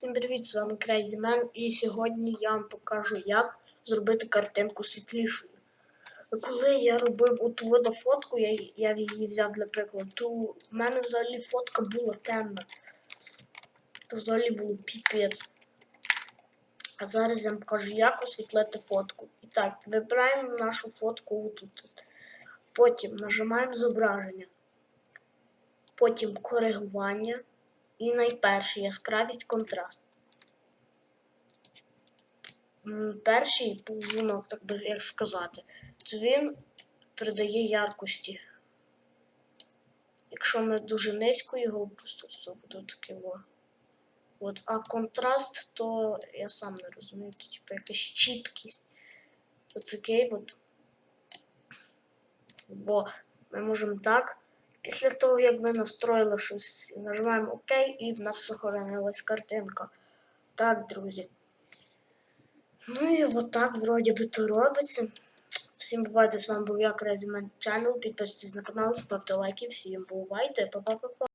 Всім привіт, з вами Crazy Man, і сьогодні я вам покажу, як зробити картинку світлішою. Коли я робив вода фотку, я, я її взяв для прикладу, то в мене взагалі фотка була темна. То взагалі було піпець. А зараз я вам покажу, як освітлити фотку. І так, вибираємо нашу фотку отут. Потім нажимаємо зображення. Потім коригування. І найперше яскравість контраст. Перший ползунок, так би як сказати, то він придає яркості. Якщо ми дуже низько його опустимо, то буде таке во. От, а контраст, то я сам не розумію, то типу якась чіткість. От такий от. Во, ми можемо так. Після того, як ми настроїли щось, нажимаємо ОК і в нас сохранилась картинка. Так, друзі. Ну і отак вроді би то робиться. Всім бувайте, з вами був я, Crazy Man Channel. Підписуйтесь на канал, ставте лайки, всім бувайте, па-па-па-па.